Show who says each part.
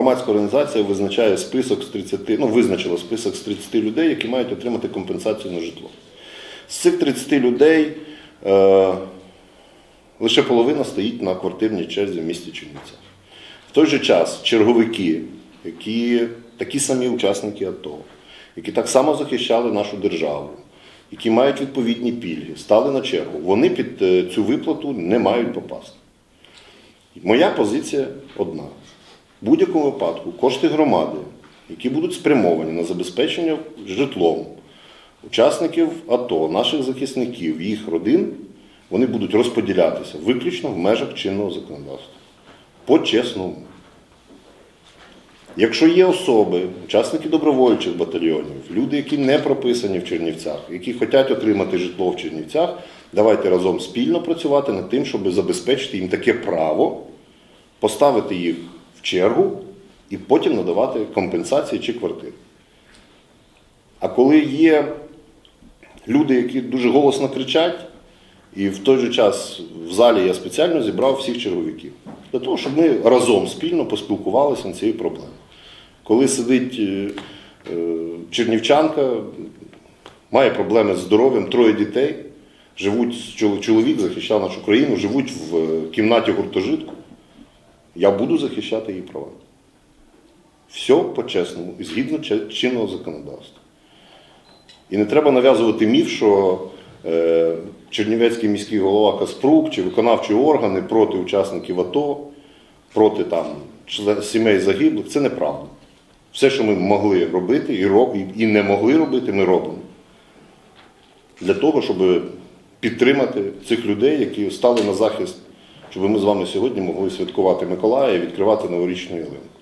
Speaker 1: Громадська організація визначає список з 30, ну, визначила список з 30 людей, які мають отримати компенсацію на житло. З цих 30 людей е, лише половина стоїть на квартирній черзі в місті Чернівцях. В той же час черговики, які такі самі учасники АТО, які так само захищали нашу державу, які мають відповідні пільги, стали на чергу, вони під е, цю виплату не мають попасти. Моя позиція одна. В будь-якому випадку кошти громади, які будуть спрямовані на забезпечення житлом учасників АТО, наших захисників, їх родин, вони будуть розподілятися виключно в межах чинного законодавства. По-чесному. Якщо є особи, учасники добровольчих батальйонів, люди, які не прописані в Чернівцях, які хочуть отримати житло в Чернівцях, давайте разом спільно працювати над тим, щоб забезпечити їм таке право, поставити їх в чергу і потім надавати компенсації чи квартири. А коли є люди, які дуже голосно кричать, і в той же час в залі я спеціально зібрав всіх черговиків. Для того, щоб ми разом спільно поспілкувалися над цією проблемою. Коли сидить е, е, чернівчанка, має проблеми з здоров'ям, троє дітей, живуть, чоловік захищав нашу країну, живуть в е, кімнаті гуртожитку, я буду захищати її права. Все по-чесному згідно чинного законодавства. І не треба нав'язувати міф, що е, Чернівецький міський голова Каспрук чи виконавчі органи проти учасників АТО, проти там, сімей загиблих. Це неправда. Все, що ми могли робити і, роб, і не могли робити, ми робимо. Для того, щоб підтримати цих людей, які стали на захист, щоб ми з вами сьогодні могли святкувати Миколая і відкривати новорічну ялинку.